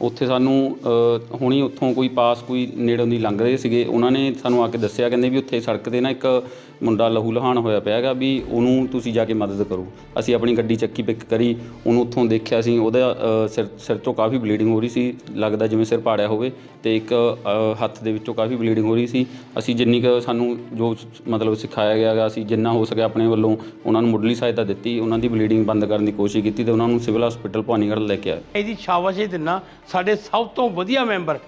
ਉੱਥੇ ਸਾਨੂੰ ਹੁਣੀ ਉੱਥੋਂ ਕੋਈ ਪਾਸ ਕੋਈ ਨੇੜੋਂ ਦੀ ਲੰਘ ਰਹੇ ਸੀਗੇ। ਉਹਨਾਂ ਨੇ ਸਾਨੂੰ ਆ ਕੇ ਦੱਸਿਆ, ਕਹਿੰਦੇ ਵੀ ਉੱਥੇ ਸੜਕ ਤੇ ਨਾ ਇੱਕ ਮੁੰਡਾ ਲਹੂ ਲਹਾਨ ਹੋਇਆ ਪਿਆ ਹੈਗਾ ਵੀ ਉਹਨੂੰ ਤੁਸੀਂ ਜਾ ਕੇ ਮਦਦ ਕਰੋ। ਅਸੀਂ ਆਪਣੀ ਗੱਡੀ ਚੱਕੀ ਪਿੱਕ ਕਰੀ, ਉਹਨੂੰ ਉੱਥੋਂ ਦੇਖਿਆ ਸੀ, ਉਹਦਾ ਸਿਰ ਸਿਰ ਤੋਂ ਕਾਫੀ ਬਲੀਡਿੰਗ ਹੋ ਰਹੀ ਸੀ, ਲੱਗਦਾ ਜਿਵੇਂ ਸਿਰ ਪਾੜਿਆ ਹੋਵੇ ਤੇ ਇੱਕ ਹੱਥ ਦੇ ਵਿੱਚੋਂ ਕਾਫੀ ਬਲੀਡਿੰਗ ਹੋ ਰਹੀ ਸੀ। ਅਸੀਂ ਜਿੰਨੀ ਕੁ ਸਾਨੂੰ ਜੋ ਮਤਲਬ ਸਿਖਾਇਆ ਗਿਆ ਗਾ ਅਸੀਂ ਜਿੰਨਾ ਹੋ ਸਕਿਆ ਆਪਣੇ ਵੱਲੋਂ ਉਹਨਾਂ ਨੂੰ ਮੁੱਢਲੀ ਸਹਾਇਤਾ ਦਿੱਤੀ, ਉਹਨਾਂ ਦੀ ਬਲੀਡਿੰਗ ਬੰਦ ਕਰਨ ਦੀ ਕੋਸ਼ਿਸ਼ ਕੀਤੀ ਤੇ ਉਹਨਾਂ ਨੂੰ ਸਿਵਲ ਹਸਪੀਟਲ ਭਵਾਨੀਗੜ੍ਹ ਲੈ ਕੇ ਆਏ। ਇਹਦੀ ਸ਼ਾਬਾਸ਼ ਇਹ ਦਿੰਨਾ ਸਾਡੇ ਸਭ ਤੋਂ ਵਧੀਆ ਮੈਂਬਰ।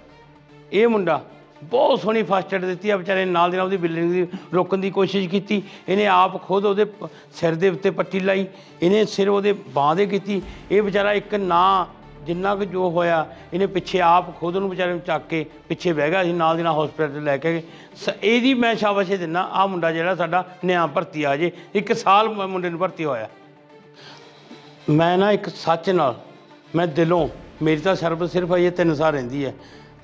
ਇਹ ਮੁੰਡਾ ਬਹੁਤ ਸੋਹਣੀ ਫਸਟ ਏਡ ਦਿੱਤੀ ਆ, ਵਿਚਾਰੇ ਨੇ ਨਾਲ ਦੀ ਨਾਲ ਉਹਦੀ ਬਿਲਡਿੰਗ ਦੀ ਰੋਕਣ ਦੀ ਕੋਸ਼ਿਸ਼ ਕੀਤੀ। ਇਹਨੇ ਆਪ ਖੁਦ ਉਹਦੇ ਪ- ਸਿਰ ਦੇ ਉੱਤੇ ਪੱਟੀ ਲਾਈ, ਇਹਨੇ ਸਿਰ ਉਹਦੇ ਬਾਂਹ ਦੇ ਕੀਤੀ। ਇਹ ਵਿਚਾਰਾ ਇੱਕ ਨਾ, ਜਿੰਨਾ ਕੁ ਜੋ ਹੋਇਆ, ਇਹਨੇ ਪਿੱਛੇ ਆਪ ਖੁਦ ਨੂੰ ਵਿਚਾਰੇ ਨੂੰ ਚੱਕ ਕੇ ਪਿੱਛੇ ਬਹਿ ਗਿਆ ਅਸੀਂ ਨਾਲ ਦੀ ਨਾਲ ਹਸਪੀਟਲ ਲੈ ਕੇ ਗਏ। ਸ- ਇਹਦੀ ਮੈਂ ਸ਼ਾਬਾਸ਼ ਦਿੰਦਾ ਦਿੰਨਾ ਆ ਮੁੰਡਾ ਜਿਹੜਾ ਸਾਡਾ ਨਿਆਂ ਭਰਤੀ ਆ ਜੇ ਇੱਕ ਸਾਲ ਮ- ਮੁੰਡੇ ਨੂੰ ਭਰਤੀ ਹੋਇਆ। ਮੈਂ ਨਾ ਇੱਕ ਸੱਚ ਨਾਲ, ਮੈਂ ਦਿਲੋਂ ਮੇਰੀ ਤਾਂ ਸਰਬ ਸਿਰਫ ਅਜੇ ਤਿੰਨ ਸਾਲ ਰਹਿੰਦੀ ਹੈ।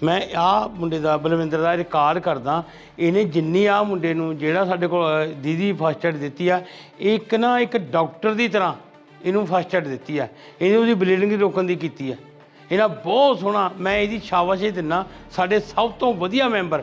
ਮੈਂ ਆ ਮੁੰਡੇ ਦਾ ਬਲਵਿੰਦਰ ਦਾ ਰਿਕਾਰਡ ਕਰਦਾ। ਇਹਨੇ ਜਿੰਨੀ ਆ ਮੁੰਡੇ ਨੂੰ ਜਿਹੜਾ ਸਾਡੇ ਕੋਲ ਦੀਦੀ ਫਸਟ ਏਡ ਦਿੱਤੀ ਆ ਇੱਕ ਨਾ ਇੱਕ ਡਾਕਟਰ ਦੀ ਤਰ੍ਹਾਂ ਇਹਨੂੰ ਫਸਟ ਏਡ ਦਿੱਤੀ ਆ। ਇਹਨੇ ਉਹਦੀ ਬਲੀਡਿੰਗ ਰੋਕਣ ਦੀ ਕੀਤੀ ਆ। ਇਹਨਾਂ ਬਹੁਤ ਸੋਹਣਾ, ਮੈਂ ਇਹਦੀ ਸ਼ਾਬਾਸ਼ ਦਿੰਨਾ ਸਾਡੇ ਸਭ ਤੋਂ ਵਧੀਆ ਮੈਂਬਰ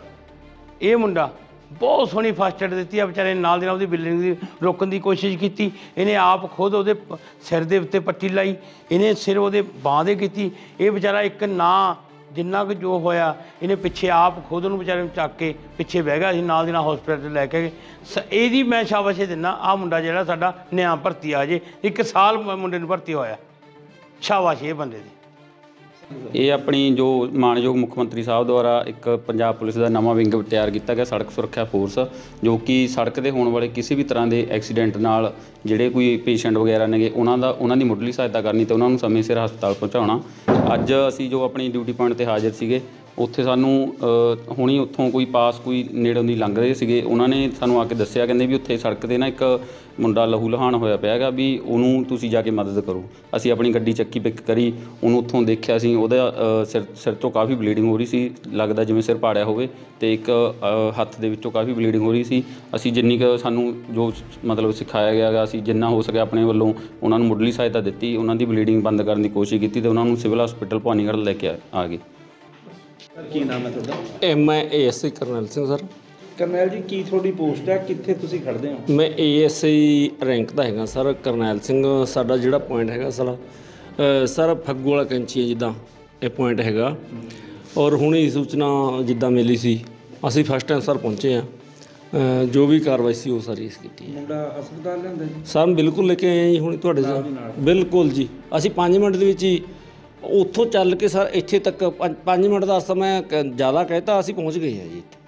ਇਹ ਮੁੰਡਾ। ਬਹੁਤ ਸੋਹਣੀ ਫਸਟ ਏਡ ਦਿੱਤੀ ਆ, ਵਿਚਾਰੇ ਨੇ ਨਾਲ ਦੀ ਨਾਲ ਉਹਦੀ ਬਿਲਡਿੰਗ ਦੀ ਰੋਕਣ ਦੀ ਕੋਸ਼ਿਸ਼ ਕੀਤੀ। ਇਹਨੇ ਆਪ ਖੁਦ ਉਹਦੇ ਪ- ਸਿਰ ਦੇ ਉੱਤੇ ਪੱਟੀ ਲਾਈ, ਇਹਨੇ ਸਿਰ ਉਹਦੇ ਬਾਂਹ ਦੇ ਕੀਤੀ। ਇਹ ਵਿਚਾਰਾ ਇੱਕ ਨਾ, ਜਿੰਨਾ ਕੁ ਜੋ ਹੋਇਆ, ਇਹਨੇ ਪਿੱਛੇ ਆਪ ਖੁਦ ਨੂੰ ਵਿਚਾਰੇ ਨੂੰ ਚੱਕ ਕੇ ਪਿੱਛੇ ਬਹਿ ਗਿਆ, ਅਸੀਂ ਨਾਲ ਦੀ ਨਾਲ ਹਸਪੀਟਲ ਲੈ ਕੇ ਗਏ ਸ- ਇਹਦੀ ਮੈਂ ਸ਼ਾਬਾਸ਼ ਦਿੰਦਾ ਆ ਮੁੰਡਾ ਜਿਹੜਾ ਸਾਡਾ ਨਿਆਂ ਭਰਤੀ ਆ ਜੇ ਇੱਕ ਸਾਲ ਮ- ਮੁੰਡੇ ਨੂੰ ਭਰਤੀ ਹੋਇਆ। ਸ਼ਾਬਾਸ਼ ਇਹ ਬੰਦੇ ਦੀ। ਇਹ ਆਪਣੀ ਜੋ ਮਾਨਯੋਗ ਮੁੱਖ ਮੰਤਰੀ ਸਾਹਿਬ ਦੁਆਰਾ ਇੱਕ ਪੰਜਾਬ ਪੁਲਿਸ ਦਾ ਨਵਾਂ ਵਿੰਗ ਤਿਆਰ ਕੀਤਾ ਗਿਆ, ਸੜਕ ਸੁਰੱਖਿਆ ਫੋਰਸ, ਜੋ ਕਿ ਸੜਕ ਤੇ ਹੋਣ ਵਾਲੇ ਕਿਸੇ ਵੀ ਤਰ੍ਹਾਂ ਦੇ ਐਕਸੀਡੈਂਟ ਨਾਲ ਜਿਹੜੇ ਕੋਈ ਪੇਸ਼ੈਂਟ ਵਗੈਰਾ ਨੇਗੇ, ਉਹਨਾਂ ਦਾ, ਉਹਨਾਂ ਦੀ ਮੁੱਢਲੀ ਸਹਾਇਤਾ ਕਰਨੀ ਤੇ ਉਹਨਾਂ ਨੂੰ ਸਮੇਂ ਸਿਰ ਹਸਪਤਾਲ ਪਹੁੰਚਾਉਣਾ। ਅੱਜ ਅਸੀਂ ਜੋ ਆਪਣੀ ਡਿਊਟੀ ਪੁਆਇੰਟ ਤੇ ਹਾਜ਼ਰ ਸੀਗੇ ਉੱਥੇ ਸਾਨੂੰ ਹੁਣੀ ਉੱਥੋਂ ਕੋਈ ਪਾਸ ਕੋਈ ਨੇੜੋਂ ਦੀ ਲੰਘ ਰਹੇ ਸੀਗੇ, ਉਹਨਾਂ ਨੇ ਸਾਨੂੰ ਆ ਕੇ ਦੱਸਿਆ, ਕਹਿੰਦੇ ਵੀ ਉੱਥੇ ਸੜਕ ਤੇ ਨਾ ਇੱਕ ਮੁੰਡਾ ਲਹੂ ਲਹਾਨ ਹੋਇਆ ਪਿਆ ਹੈਗਾ ਵੀ ਉਹਨੂੰ ਤੁਸੀਂ ਜਾ ਕੇ ਮਦਦ ਕਰੋ। ਅਸੀਂ ਆਪਣੀ ਗੱਡੀ ਚੱਕੀ ਪਿਕ ਕਰੀ, ਉਹਨੂੰ ਉੱਥੋਂ ਦੇਖਿਆ ਸੀ, ਉਹਦਾ ਸਿਰ ਸਿਰ ਤੋਂ ਕਾਫੀ ਬਲੀਡਿੰਗ ਹੋ ਰਹੀ ਸੀ, ਲੱਗਦਾ ਜਿਵੇਂ ਸਿਰ ਪਾੜਿਆ ਹੋਵੇ ਤੇ ਇੱਕ ਹੱਥ ਦੇ ਵਿੱਚੋਂ ਕਾਫੀ ਬਲੀਡਿੰਗ ਹੋ ਰਹੀ ਸੀ। ਅਸੀਂ ਜਿੰਨੀ ਕੁ ਸਾਨੂੰ ਜੋ ਮਤਲਬ ਸਿਖਾਇਆ ਗਿਆ ਗਾ ਅਸੀਂ ਜਿੰਨਾ ਹੋ ਸਕਿਆ ਆਪਣੇ ਵੱਲੋਂ ਉਹਨਾਂ ਨੂੰ ਮੁੱਢਲੀ ਸਹਾਇਤਾ ਦਿੱਤੀ, ਉਹਨਾਂ ਦੀ ਬਲੀਡਿੰਗ ਬੰਦ ਕਰਨ ਦੀ ਕੋਸ਼ਿਸ਼ ਕੀਤੀ ਤੇ ਉਹਨਾਂ ਨੂੰ ਸਿਵਲ ਹਸਪੀਟਲ ਭਵਾਨੀਗੜ੍ਹ ਲੈ ਕੇ ਆ ਗਏ। ਕੀ ਨਾਮ ਹੈ ਤੁਹਾਡਾ? Ma'am I ASI Karnail Singh sir. Karnail ji ਕੀ ਤੁਹਾਡੀ ਪੋਸਟ ਹੈ? ਕਿੱਥੇ ਤੁਸੀਂ ਖੜਦੇ ਹੋ? ਮੈਂ ਏਐਸਆਈ ਰੈਂਕ ਦਾ ਹੈਗਾ ਸਰ। ਕਰਨੈਲ ਸਿੰਘ ਸਾਡਾ ਜਿਹੜਾ ਪੁਆਇੰਟ ਹੈਗਾ ਸਰ ਸਰ ਫੱਗੂ ਵਾਲਾ ਕੈਂਚੀ ਹੈ ਜਿੱਦਾਂ ਇਹ ਪੁਆਇੰਟ ਹੈਗਾ। ਔਰ ਹੁਣੇ ਸੂਚਨਾ ਜਿੱਦਾਂ ਮਿਲੀ ਸੀ ਅਸੀਂ ਫਸਟ ਟਾਈਮ ਸਰ ਪਹੁੰਚੇ ਆ ਜੋ ਵੀ ਕਾਰਵਾਈ ਸੀ ਉਹ ਸਾਰੀ ਇਸ ਕੀਤੀ ਹੈ। ਮੁੰਡਾ ਹਸਪਤਾਲ ਲਿਆਂਦਾ ਜੀ? ਸਰ ਬਿਲਕੁਲ ਲੈ ਕੇ ਆਏ ਜੀ ਹੁਣ ਤੁਹਾਡੇ ਬਿਲਕੁਲ ਜੀ। ਅਸੀਂ 5 ਮਿੰਟ ਦੇ ਵਿੱਚ ਹੀ ਉੱਥੋਂ ਚੱਲ ਕੇ ਸਰ ਇੱਥੇ ਤੱਕ 5 ਮਿੰਟ ਦਾ ਸਮਾਂ ਕ- ਜ਼ਿਆਦਾ ਕਹਿਤਾ, ਅਸੀਂ ਪਹੁੰਚ ਗਏ ਹਾਂ ਜੀ ਇੱਥੇ।